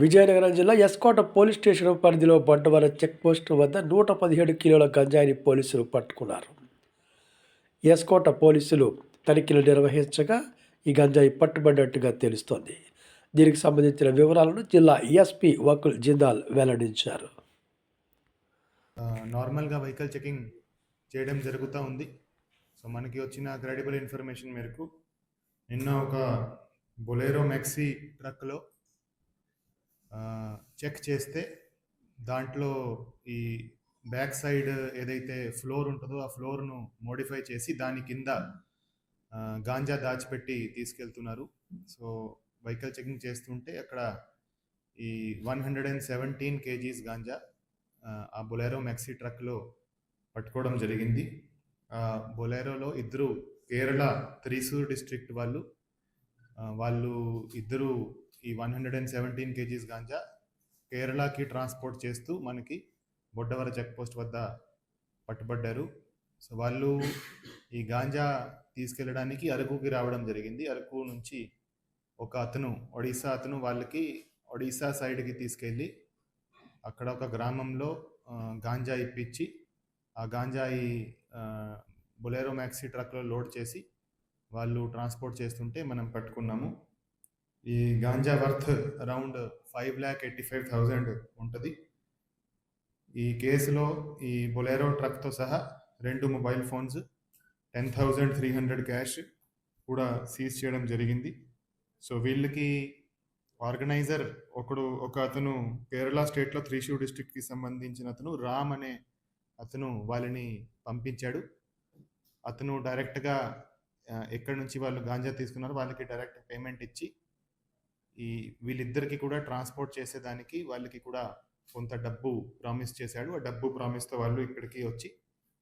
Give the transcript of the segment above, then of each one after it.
విజయనగరం జిల్లా S Kota police station పరిధిలో బండవరం checkpost వద్ద నూట పదిహేడు కిలోల గంజాయిని పోలీసులు పట్టుకున్నారు. ఎస్కోట పోలీసులు తనిఖీలు నిర్వహించగా ఈ గంజాయి పట్టుబడినట్టుగా తెలుస్తోంది. దీనికి సంబంధించిన వివరాలను జిల్లా ఎస్పీ వకుల్ జిందాల్ వెల్లడించారు. నార్మల్గా వెహికల్ చెకింగ్ చేయడం జరుగుతూ ఉంది. సో మనకి వచ్చిన క్రెడిబుల్ ఇన్ఫర్మేషన్ మేరకు నిన్న ఒక బొలేరో మెక్సీ ట్రక్లో చెక్ చేస్తే దాంట్లో ఈ బ్యాక్ సైడ్ ఏదైతే ఫ్లోర్ ఉంటుందో ఆ ఫ్లోర్ను మోడిఫై చేసి దాని కింద గాంజా దాచిపెట్టి తీసుకెళ్తున్నారు. సో వెహికల్ చెకింగ్ చేస్తుంటే అక్కడ ఈ one hundred and seventeen kgs ganja ఆ, బొలెరో బొలేరో మెక్సీ ట్రక్లో పట్టుకోవడం జరిగింది. ఆ బొలేరోలో ఇద్దరు కేరళ త్రీసూర్ డిస్ట్రిక్ట్ వాళ్ళు వాళ్ళు ఇద్దరు ఈ one hundred and seventeen kgs ganja కేరళకి ట్రాన్స్పోర్ట్ చేస్తూ మనకి బొడ్డవర చెక్ పోస్ట్ వద్ద పట్టుబడ్డారు. సో వాళ్ళు ఈ గాంజా తీసుకెళ్ళడానికి అరకుకి రావడం జరిగింది. అరకు నుంచి ఒక అతను ఒడిశా అతను వాళ్ళకి ఒడిశా సైడ్కి తీసుకెళ్ళి అక్కడ ఒక గ్రామంలో గాంజా ఇప్పించి ఆ గాంజాయి ఈ బొలేరో మ్యాక్సీ ట్రక్లో లోడ్ చేసి వాళ్ళు ట్రాన్స్పోర్ట్ చేస్తుంటే మనం పట్టుకున్నాము. ఈ ganja worth around five lakh eighty five thousand ఉంటుంది. ఈ కేసులో ఈ బొలేరో ట్రక్తో సహా రెండు mobile phones ten thousand three hundred cash కూడా సీజ్ చేయడం జరిగింది. సో వీళ్ళకి ఆర్గనైజర్ ఒకడు ఒక అతను కేరళ స్టేట్లో త్రిశూర్ డిస్టిక్కి సంబంధించిన అతను రామ్ అనే అతను వాళ్ళని పంపించాడు. అతను డైరెక్ట్గా ఎక్కడి నుంచి వాళ్ళు గాంజా తీసుకున్నారో వాళ్ళకి డైరెక్ట్ పేమెంట్ ఇచ్చి ఈ వీళ్ళిద్దరికి కూడా ట్రాన్స్పోర్ట్ చేసేదానికి వాళ్ళకి కూడా కొంత డబ్బు ప్రామిస్ చేశాడు. ఆ డబ్బు ప్రామిస్తో వాళ్ళు ఇక్కడికి వచ్చి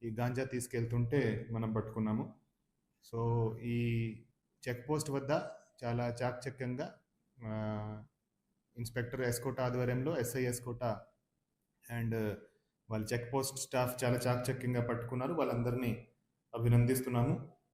ఈ గాంజా తీసుకెళ్తుంటే మనం పట్టుకున్నాము. సో ఈ చెక్ పోస్ట్ వద్ద చాలా చాకచక్యంగా ఇన్స్పెక్టర్ ఎస్కోట ఆధ్వర్యంలో ఎస్ఐ ఎస్కోట అండ్ వాళ్ళ చెక్ పోస్ట్ స్టాఫ్ చాలా చాకచక్యంగా పట్టుకున్నారు. వాళ్ళందరినీ అభినందిస్తున్నాము.